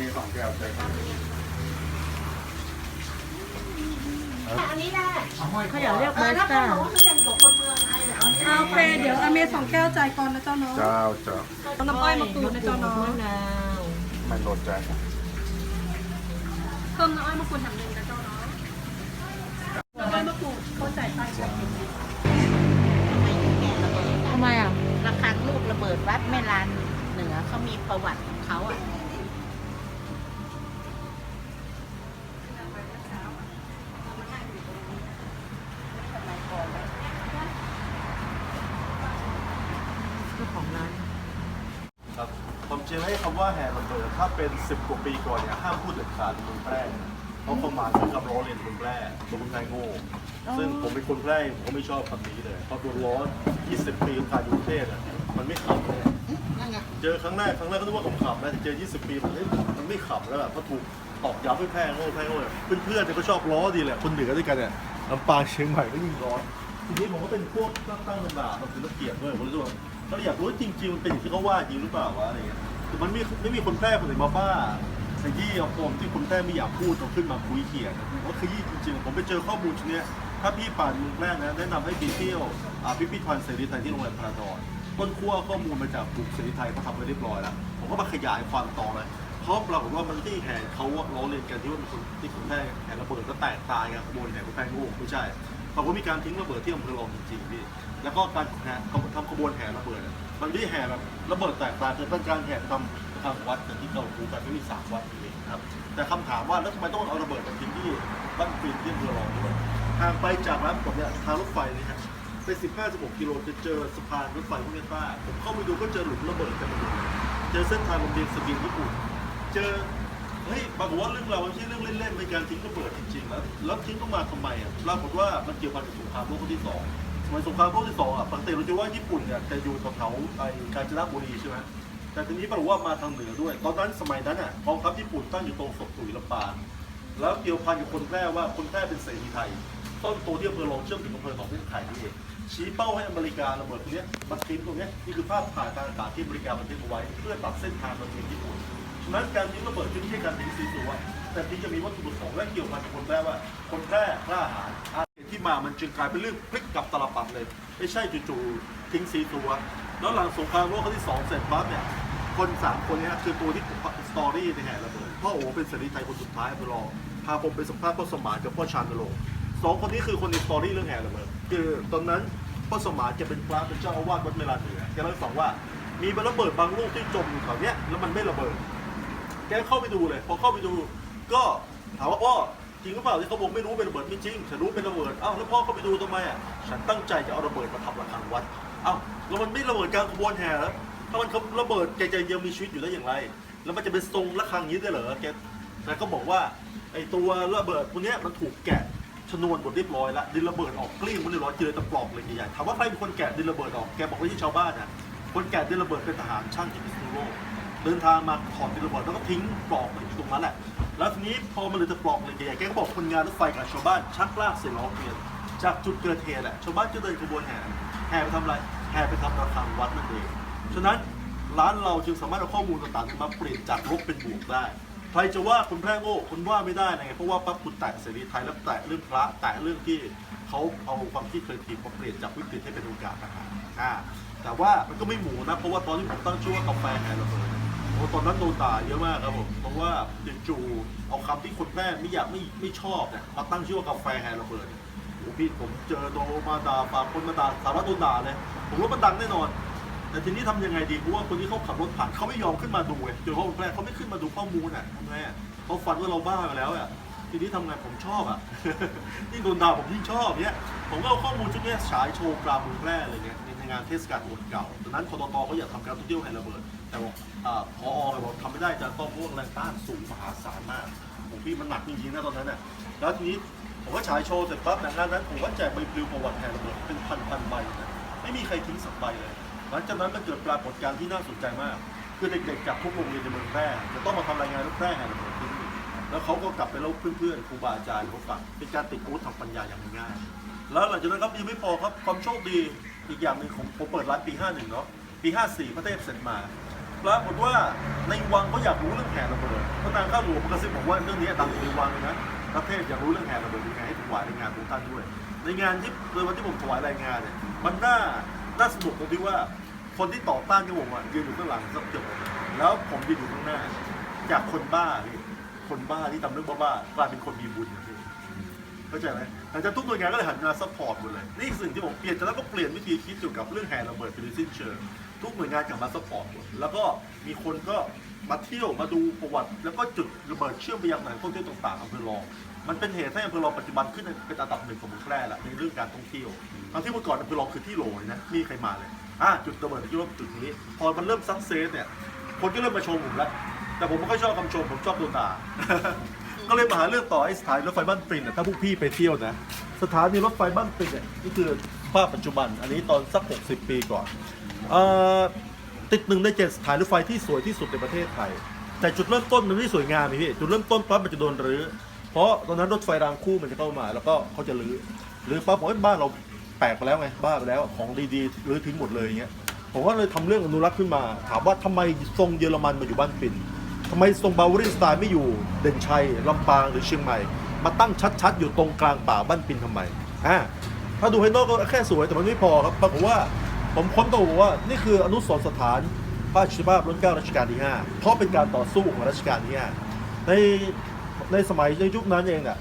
มีสองแก้วใจครับอันนี้ได้เขาอยากเรียกเอมาอสถ้าเตอเขาร์บอกว่ามันจะตกคนเมืองไทยเนี่ยเอาเอาโอเคเดี๋ยวอเมย์สองแก้วใจายก่อนนะเจ้าเนาะเจ้าเจ้าเอาน้ำอ้อยมากรูดนะเจ้าเนาะมะนาวไม่โหลดใจเพิ่มน้ำอ้อยมากรูดถังหนึ่งนะเจ้าเนาะน้ำอ้อยมากรูดเขาจ่ายตังค์ทำไมอะระฆังลูกระเบิดวัดแม่ลานเหนือเขามีประวัติของเขาอะ เจ้าของร้าน ครับผมจริงให้ คำว่าแห่ระเบิดถ้าเป็น 10 กว่าปีก่อนเนี่ยห้ามพูดเด็ดขาดในเมืองแพร่เพราะความหมายคือคำล้อเลียนเมืองแพร่ตัวคนไทยโง่ซึ่งผมเป็นคนแพร่ผมก็ไม่ชอบคำนี้เลยเพราะโดนล้อ20 ปีของการอยู่กรุงเทพอะมันไม่ขำเลยเจอครั้งแรกครั้งแรกก็นึกว่าผมขำนะแต่เจอ 20 ปีมันเฮ้ยมันไม่ขำแล้วอะเพราะถูกตอกย้ำให้แพร่โง่แพร่โง่เพื่อนๆเนี่ยก็ชอบล้อดีแหละคนเหนือด้วยกันเนี่ยลำปางเชียงใหม่ก็ยิ่งร้อนทีนี้ผมก็เป็นพวกตั้งตั้งลำบากมันคือนักเกียรติด้วยผมรู้สึกว่าเราอยากรู้ว่าจริงๆมันเป็นอย่างที่เขาว่าจริงหรือเปล่าวะอะไรเงี้ย แต่มันไม่ไม่มีคนแพร่คนไหนมาบ้าขยี้เอาปมที่คนแพร่ไม่อยากพูดเอาขึ้นมาคุยเขียนผมว่าขยี้จริงๆ ผมไปเจอข้อมูลชิ้นเนี้ยถ้าพี่ป่านมืองแร่นะแนะนำให้ไปเที่ยวอ่าพิพิธภัณฑ์เสรีไทยที่โรงแรมพระนครต้นขั้วข้อมูลมาจากกลุ่มเสรีไทยเขาทำไว้เรียบร้อยแล้ว ผมก็มาขยายความต่อเลยเพราะปรากฏว่ามันที่แห่เขาล้อเลียนกันที่ว่าเป็นคนที่คนแพร่แห่ระเบิดแล้วแตกตายกันขบวนแห่คนแพร่โง่ไม่ใช่เขาก็มีการทิ้งระเบิดที่อำเภอรองจริงๆพี่แล้วก็การแห่ทำขบวนแห่ระเบิดมันไม่ได้แห่แบบระเบิดแตกตายแต่เป็นการแห่ทำทางวัดอย่ที่เรารู้กันไม่มีสามวัดเองครับ แต่คำถามว่าแล้วทำไมต้องเอาระเบิดมาทิ้งที่บ้านฟินที่อำเภอรองด้วยห่างไปจากร้านผมเนี่ยทางรถไฟเลยฮะไป15 16กิโลจะเจอสะพานรถไฟพวกนี้ป้าผมเข้าไปดูก็เจอหลุมระเบิดกันหมดเลยเจอเส้นทางลำเลียงเสบีญี่ปุ่นเจอเฮ้ยปรากฏว่าเรื่องเราไม่ใช่เรื่องเล่นๆเป็นการทิ้งระเบิดจริงๆแล้วแล้วทิ้งเข้ามาทำไมอะปรากฏว่ามันเกี่ยวพันกับสงครามโลกครั้งที่สอง สมัยสงครามโลกที่สองอะปกติเราจะว่าญี่ปุ่นเนี่ยจะอยู่แถวๆไอ้กาญจนบุรีใช่ไหมแต่ทีนี้ปรากฏว่ามาทางเหนือด้วย ตอนนั้นสมัยนั้นอะกองทัพญี่ปุ่นตั้งอยู่ตรงศพตุ๋ยลำปางแล้วเกี่ยวพันกับคนแพร่ว่าคนแพร่เป็นเสรีไทย ต้นตัวที่อำเภอรองเชื่อมถึงอำเภอของประเทศไทยนี่เองชี้เป้าให้อเมริการะเบิดตรงนี้มาทิ้งตรงนี้นี่คือภาพถ่ายทางอากาศที่อเมริกาบันทึกเอาไว้ เพื่อตัดเส้นทางมาทิ้งญี่ปุ่นฉะนั้นการทิ้งระเบิดไม่ใช่การทิ้งซีซัวแต่ที่จะมีวัตถุประสงค์และเกี่ยวพันกับคนแพร่ว่า คนแพร่กล้าหาญ มา มันจึงกลายเป็นเรื่องพลิกกลับตลปัดเลย ไม่ใช่จู่ๆทิ้งซีซัว แล้วหลังสงครามโลกครั้งที่สองเสร็จปั๊บเนี่ย คนสามคนนี้คือตัวที่สตอรี่ในแห่ระเบิด พ่อโอเป็นเสรีไทยคนสุดท้ายไปรองพาผมไปสัมภาษณ์พ่อสมานกับพ่อชานนรงสองคนนี้คือคนในสตอรี่เรื่องแห่ระเบิด คือตอนนั้นพ่อสมานจะเป็นพระเป็นเจ้าอาวาสวัดเมลาเหนือแกเล่าให้ฟังว่ามีระเบิดบางลูกที่จมอยู่แถวเนี้ยแล้วมันไม่ระเบิด แกเข้าไปดูเลย พอเข้าไปดูก็ถามว่าพ่อ จริงหรือเปล่าที่เขาบอกไม่รู้เป็นระเบิดไม่จริงฉันรู้เป็นระเบิดอ้าวแล้วพ่อเขาไปดูทำไมอะฉันตั้งใจจะเอาระเบิดมาทำระฆังวัดอ้าวแล้วมันไม่ระเบิดกลางขบวนแห่แล้วถ้ามันระเบิดแกจะยังมีชีวิตอยู่ได้อย่างไร แล้วมันจะเป็นทรงระฆังอย่างนี้ได้เหรอแกแกก็บอกว่าไอ้ตัวระเบิดพวกเนี้ยมันถูกแกะชนวนหมดเรียบร้อยแล้วดินระเบิดออกกลี้งหมดเรียบร้อยเจอตะปลอกเลยใหญ่ๆถามว่าใครเป็นคนแกะดินระเบิดออกแกบอกว่าที่ชาวบ้านอะคนแกะดินระเบิดเป็นทหารช่างที่พิษณุโลกเดินทางมาถอดดินระเบิดแล้วก็ทิ้งปลอกอยู่ตรงนั้นแหละ แล้วทีนี้พอมันเหลือแต่ปลอกเลยใหญ่ๆแกก็บอกคนงานรถไฟกับชาวบ้านชักลากเสียงร้องเรียนจากจุดเกิดเหตุแหละชาวบ้านจะเดินขบวนแห่แห่ไปทำอะไรแห่ไปทำระฆังวัดนั่นเองฉะนั้นร้านเราจึงสามารถเอาข้อมูลต่างๆมาเปลี่ยนจากลบเป็นบวกได้ ใครจะว่าคุณแพร่โง่คุณว่าไม่ได้นะไงเพราะว่าปั๊บคุณแตะเสรีไทยแล้วแตะเรื่องพระแตะเรื่องที่เขาเอาความคิดเคยทีมาเปลี่ยนจากวิกฤตให้เป็นโอกาสต่างๆอ่าแต่ว่ามันก็ไม่หมูนะเพราะว่าตอนที่ผมตั้งชื่อว่ากาแฟแห่ระเบิด โอ้ตอนนั้นโดนด่าเยอะมากครับผมเพราะว่าจู่ๆเอาคำที่คนแพร่ไม่อยากไม่ไม่ชอบเนี่ยมาตั้งชื่อว่ากาแฟแฮร์ระเบิดโอ้พี่ผมเจอโดมาด่าฝากคนมาด่าสารวัตรโดนด่าเลยผมว่ามันดังแน่นอน แต่ทีนี้ทำยังไงดีเพราะว่าคนที่เขาขับรถผ่านเขาไม่ยอมขึ้นมาดูไงเจอเขาคนแพร่เขาไม่ขึ้นมาดูข้อมูลอะทำไงอะเขาฟันว่าเราบ้าไปแล้วอะทีนี้ทำไงผมชอบอะยิ่งโดนด่าผมยิ่งชอบเนี่ยผมก็เอาข้อมูลชุดนี้ฉายโชว์กลางเมืองแพร่เลยเนี่ยในงานเทศกาลอวดเก่าตอนนั้นคอตตเขาอยากทำการท่องเที่ยวแห่ระเบิด แต่บอกอ่าพอเลยบอกทำไม่ได้จะต้องพวกแรงต้านสูงมหาศาลมากผมพี่มันหนักจริงๆนะตอนนั้นน่ะแล้วทีนี้ผมก็ฉายโชว์เสร็จปั๊บหลังจากนั้นผมก็แจกใบปลิวประวัติแห่ระเบิดเป็นพันๆใบนะไม่มีใครทิ้งสักใบเลยหลังจากนั้นมันเกิดปรากฏการณ์ที่น่าสนใจมาก คือเด็กๆจากทุกโรงเรียนในเมืองแพร่จะต้องมาทำรายงานเรื่องแพร่แห่ระเบิดที่นี่แล้วเขาก็กลับไปเล่าเพื่อนๆครูบาอาจารย์เขาฟังเป็นการติดอาวุธทางปัญญาอย่างง่ายๆแล้วหลังจากนั้นครับยังไม่พอครับความโชคดีอีกอย่างหนึ่งของผมเปิดร้านปี 51 เนาะปี 54พระเทพเสร็จมา ปรากฏว่าในวังเขาอยากรู้เรื่องแห่ระเบิดพระนางข้าหลวงกระซิบบอกว่าเรื่องนี้ดังในวังเลยนะพระเทพอยากรู้เรื่องแห่ระเบิดยังไงให้ถวายในงานของท่านด้วย ในงานที่ในวันที่ผมถวายรายงานเนี่ยมันน่าน่าสนุกตรงที่ว่าคนที่ต่อต้านที่ผมอะยืนอยู่ข้างหลังสักเกือบหมดแล้วผมยืนอยู่ข้างหน้า จากคนบ้าคนบ้าที่ทำเรื่องบ้าๆกลายเป็นคนมีบุญ เข้าใจไหมหลังจากทุกหน่วยงานก็เลยหันมาซัพพอร์ตหมดเลย นี่คือสิ่งที่ผมเปลี่ยนจากนั้นก็เปลี่ยนวิธีคิดเกี่ยวกับเรื่องแห่ระเบิดเป็นสิ้นเชิง ทุกหน่วยงานกลับมาซัพพอร์ตหมดแล้วก็มีคนก็มาเที่ยวมาดูประวัติ แล้วก็จุดระเบิดเชื่อมไปยังแหล่งท่องเที่ยวต่างๆอำเภอรอง มันเป็นเหตุให้อำเภอรองปัจจุบันขึ้นเป็นอันดับหนึ่งของเมืองแพร่ละในเรื่องการท่องเที่ยวทั้งที่เมื่อก่อนอำเภอรองคือที่โหลเลยนะไมมีใครมาเลยอะจุดระเบิดที่ว่าจุดนี้ พอมันเริ่มซักเซสเนี่ยคนก็เริ่มมาชมผมแล้วแต่ผมไม่ค่อยชอบคำชมผมชอบดนด่า ก็เลยมาหาเรื่องต่อไอ้สถานีรถไฟบ้านปรินน่ะถ้าพวกพี่ไปเที่ยวนะ สถานีรถไฟบ้านปรินเนี่ยนี่คือภาพปัจจุบัน อันนี้ตอนสัก 60 ปีก่อนเอ่อติดหนึ่งในเจ็ดสถานีรถไฟที่สวยที่สุดในประเทศไทย แต่จุดเริ่มต้นมันไม่สวยงามนี่พี่จุดเริ่มต้นปั๊บมันจะโดนรื้อเพราะตอนนั้นรถไฟรางคู่มันจะเข้ามา แล้วก็เขาจะรื้อรื้อปั๊บผมว่าบ้านเราแปลกไปแล้วไงบ้าไปแล้วของดีๆรื้อทิ้งหมดเลยอย่างเงี้ยผมก็เลยทำเรื่องอนุรักษ์ขึ้นมา ถามว่าทำไมทรงเยอรมันมาอยู่บ้านปิ่นำไมทรงบาวรีสไตล์ไม่อยู่เด่นชัยลำปางหรือเชียงใหม่ มาตั้งชัดๆ อยู่ตรงกลางป่าบ้านปินทำไมอ่าถ้าดูภายนอกก็แค่สวยแต่มันไม่พอครับปรากฏว่าผมค้นตัวว่านี่คืออนุสรณ์สถานพระชิตภาพรุ่นเก้ารัชกาลที่ 5 เพราะเป็นการต่อสู้ของรัชกาลที่ 5 ในในสมัยในยุคนั้นเองอะ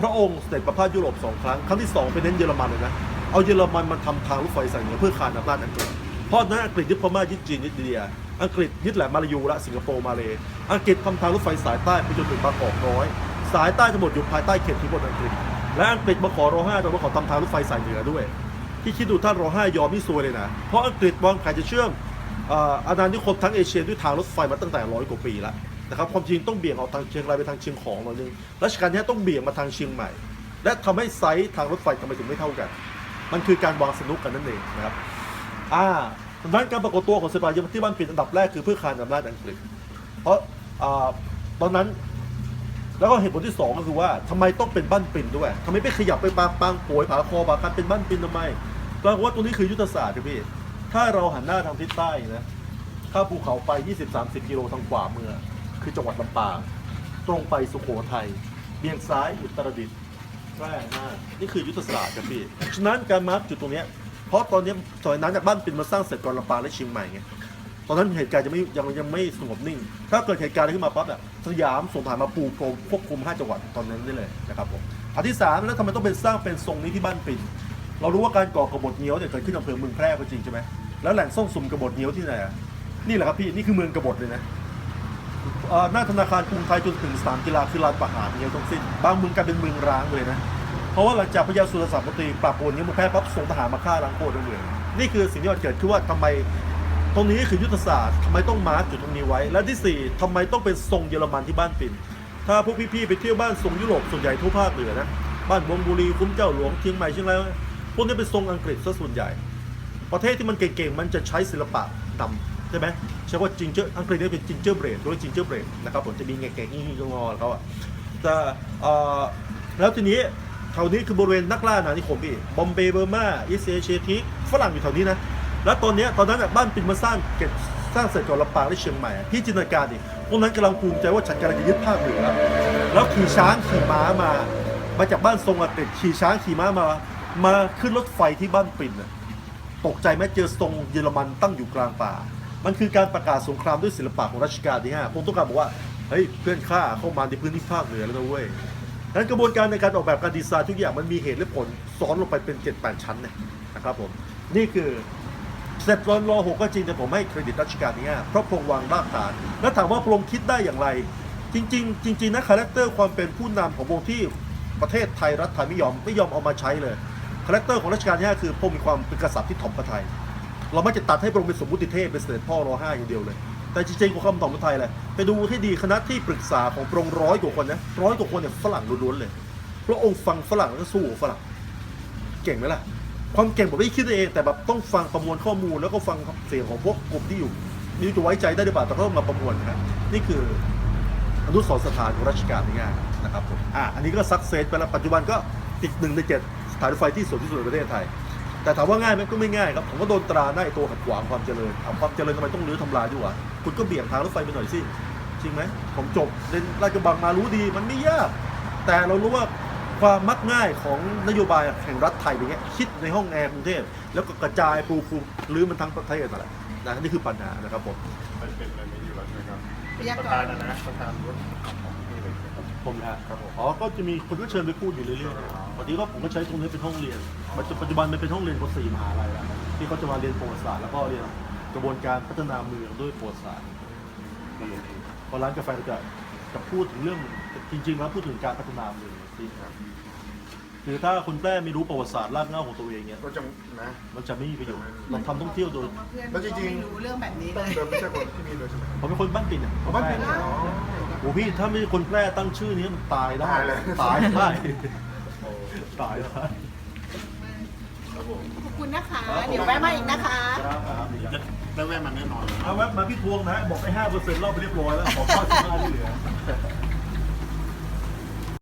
พระองค์เสด็จประพาสยุโรปสองครั้ง ครั้งที่สองไปเน้นเยอรมันเลยนะ เอาเยอรมันมาทำทางรถไฟสายเหนือเพื่อคานอำนาจอังกฤษเพราะนั้นอังกฤษยึดพม่ายึดจีนยึดอินเดีย อังกฤษยึดแหลมมาลายูและสิงคโปร์มาเลยอังกฤษทำทางรถไฟสายใต้ไปจนถึงบางกอกน้อย สายใต้ทั้งหมดอยู่ภายใต้เขตที่บนอังกฤษ และอังกฤษมาขอรอห้าแต่ว่าขอทำทางรถไฟสายเหนือด้วย ที่คิดดูท่านรอห้ายอมนี่ซวยเลยนะ เพราะอังกฤษวางแผนจะเชื่อมอาณานิคมทั้งเอเชียด้วยทางรถไฟมาตั้งแต่ร้อยกว่าปีแล้วนะครับความจริงต้องเบี่ยงออกทางเชียงรายไปทางเชียงของหน่อยนึงรัชกาลที่ห้าต้องเบี่ยงมาทางเชียงใหม่ และทำให้ไซส์ทางรถไฟทำไมถึงไม่เท่ากัน มันคือการวางสนุกกันนั่นเองนะครับอ่า ดังนั้นการปรากฏตัวของเซบาสเยนที่บ้านปิดอันดับแรกคือเพื่อคานอำนาจอังกฤษ เพราะอาตอนนั้นแล้วก็เหตุผลที่สองก็คือว่าทำไมต้องเป็นบ้านปินด้วยทำไมไม่ขยับไปปางปางป่วยผาคอบากันเป็นบ้านปินทำไมปรากฏว่าตรงนี้คือยุทธศาสตร์ครับพี่ ถ้าเราหันหน้าทางทิศใต้นะข้าภูเขาไป 20-30 กิโลทางขวามือ คือจังหวัดลำปางตรงไปสุโขทัยเบี่ยงซ้ายอุตรดิตถ์แพร่น่านนี่คือยุทธศาสตร์ครับพี่ฉะนั้นการมาร์กจุดตรงนี้ เพราะตอนนี้สมัยนั้นจากบ้านปินมาสร้างเสร็จก่อนลำปางและเชียงใหม่ไงตอนนั้นเหตุการณ์ยังไม่ยังยังไม่สงบนิ่ง ถ้าเกิดเหตุการณ์อะไรขึ้นมาปั๊บเนี่ยสยามส่งทหารมาปูพรมควบคุม 5 จังหวัดตอนนั้นได้เลยนะครับผมอันที่สามแล้วทำไมต้องเป็นสร้างเป็นทรงนี้ที่บ้านปิ่นเรารู้ว่าการก่อกบฏเงี้ยวเนี่ยเกิดขึ้นอำเภอเมืองแพร่ก็จริงใช่ไหมแล้วแหล่งซ่งสุมกบฏเงี้ยวที่ไหนอะนี่แหละครับพี่นี่คือเมืองกบฏเลยนะเอ่อหน้าธนาคารกรุงไทยจนถึงสนามกีฬาคือลานประหารเงี้ยวทั้งสิ้นบางเมืองกลายเป็นเมืองร้างเลยนะ เพราะว่าหลังจากพระยาสุรศักดิ์มนตรีปราบโกนเงี้ยวเมืองแพร่ปั๊บส่งทหารมาฆ่าล้างโคตรทั้งเมืองนี่คือสิ่งที่มันเกิดขึ้นว่าทำไมตรงนี้คือยุทธศาสตร์ทำไมต้องมาร์กจุดตรงนี้ไว้ และที่สี่ทำไมต้องเป็นทรงเยอรมันที่บ้านปิ่น ถ้าพวกพี่ๆไปเที่ยวบ้านทรงยุโรปส่วนใหญ่ทั่วภาคเหนือนะบ้านวงบุรีคุ้มเจ้าหลวงเชียงใหม่เชียงรายพวกนี้เป็นทรงอังกฤษซะส่วนใหญ่ ประเทศที่มันเก่งๆมันจะใช้ศิลปะนำใช่ไหมใช่ว่าจิงเจอร์อังกฤษเนี่ยเป็นจิงเจอร์เบรดหรือจิงเจอร์เบรดนะครับผมจะมีแง่ๆงี้ๆงอๆเขาอะแต่แล้วทีนี้ แถวนี้คือบริเวณนักล่าอาณานิคมพี่บอมเบย์เบอร์มาอิสเอเชียทีฝรั่งอยู่แถวนี้นะ แล้วตอนนี้ตอนนั้นบ้านปินมาสร้างเก็บสร้างเสร็จก่อนลำปางและเชียงใหม่พี่จินตนาการดิพวกนั้นกำลังภูมิใจว่าฉันกำลังจะยึดภาคเหนือแล้วขี่ช้างขี่ม้ามา มาจากบ้านทรงอังกฤษขี่ช้างขี่ม้ามา มาขึ้นรถไฟที่บ้านปิ่นตกใจไหมเจอทรงเยอรมันตั้งอยู่กลางป่า มันคือการประกาศสงครามด้วยศิลปะของรัชกาลที่5ผมต้องการบอกว่าเฮ้ยเพื่อนข้าเข้ามาในพื้นที่ภาคเหนือแล้วนะเว้ย นั้นกระบวนการในการออกแบบการดีไซน์ทุกอย่างมันมีเหตุและผลซ้อนลงไปเป็น 7-8 ชั้นเนี่ยนะครับผมนี่คือเสร็จรอนรอหกก็จริงแต่ผมให้เครดิตรัชกาลที่5เพราะพงวางรากฐาน แล้วถามว่าพงคิดได้อย่างไร จริง ๆ จริง ๆนะคาแรคเตอร์ความเป็นผู้นำของพงที่ประเทศไทยรัฐไทยไม่ยอมไม่ยอมเอามาใช้เลยคาแรคเตอร์ของรัชกาลที่5คือพงมีความเป็นกษัตริย์ที่ถ่อมพระทย เราไม่จะตัดให้พงเป็นสมมุติเทพเป็นเสด็จพ่อรอห้าอย่างเดียวเลย แต่จริงๆของคำถ่อมพระทัยแหละไปดูให้ดีคณะที่ปรึกษาของพระองค์ร้อยกว่าคนนะร้อยกว่าคนเนี่ยฝรั่งล้วนๆเลยพระองค์ฟังฝรั่งแล้วก็สู้ฝรั่งเก่งไหมล่ะ ความเก่งผมไม่ได้คิดเอง แต่แบบต้องฟังประมวลข้อมูลแล้วก็ฟังเสียงของพวกกลุ่มที่อยู่นี่จะไว้ใจได้หรือเปล่าแต่ก็ต้องมาประมวลนะนี่คืออนุสรสถานของรัชกาลที่ห้านะครับผมอะอันนี้ก็ซักเซสไปแล้วปัจจุบันก็ติดหนึ่งในเจ็ดสถานรถไฟที่สวยที่สุดในประเทศไทย แต่ถามว่าง่ายไหมก็ไม่ง่ายครับผมก็โดนตราหน้าไอ้ตัวขัดขวางความเจริญเอาความเจริญทำไมต้องรื้อทำลายด้วยวะคุณก็เบี่ยงทางรถไฟไปหน่อยสิจริงไหมผมจบเรียนราชบังมารู้ดีมันไม่ยาก แต่เรารู้ว่าความมักง่ายของนโยบายแห่งรัฐไทยอย่างเงี้ยคิดในห้องแอร์กรุงเทพแล้วก็กระจายปูปูรื้อมันทั้งประเทศนั่นแหละนะนี่คือปัญหานะครับผมมันเป็นอะไรนี้อยู่แล้วใช่ไหมครับพยาประกธานรณ์นะนะประธานรถ ผมนะฮะครับผมอ๋อก็จะมีคนก็เชิญไปพูดอยู่เรื่อยๆวันนี้ก็ผมก็ใช้ตรงนี้เป็นห้องเรียนปัจจุปัจจุบันมันเป็นห้องเรียนของสี่มหาลัยแล้วที่เขาจะมาเรียนประวัติศาสตร์แล้วก็เรียนกระบวนการพัฒนาเมืองด้วยประวัติศาสตร์พอร้านกาแฟก็จะจะพูดถึงเรื่องจริง ๆ แล้วพูดถึงการพัฒนาเมืองจริงครับคือถ้าคนแพร่ไม่รู้ประวัติศาสตร์รากเหง้าของตัวเองเนี่ยก็จะนะมันจะไม่มีประโยชน์เราทำท่องเที่ยวโดยเพื่อนแล้วจริงๆไม่รู้เรื่องแบบนี้เลตั้งยเดิมไม่ใช่คนที่นี่เลยใช่ไหมผมเป็นคนบ้านปิ่นอะอ๋อบ้านปิ่นเหรอ โอ้พี่ถ้าไม่ใช่คนแพร่ตั้งชื่อนี้มันตายได้ตายเลย ตายได้โอ้ตายได้ครับผมขอบคุณนะคะ เดี๋ยวแวะมาอีกนะคะแล้วแวะมาแน่นอนเลย เอาแวบมาพี่ทวงนะ บอกไปห้าเปอร์เซ็นต์รอบไปเรียบร้อยแล้ว ขอข้อสิบห้าที่เหลือ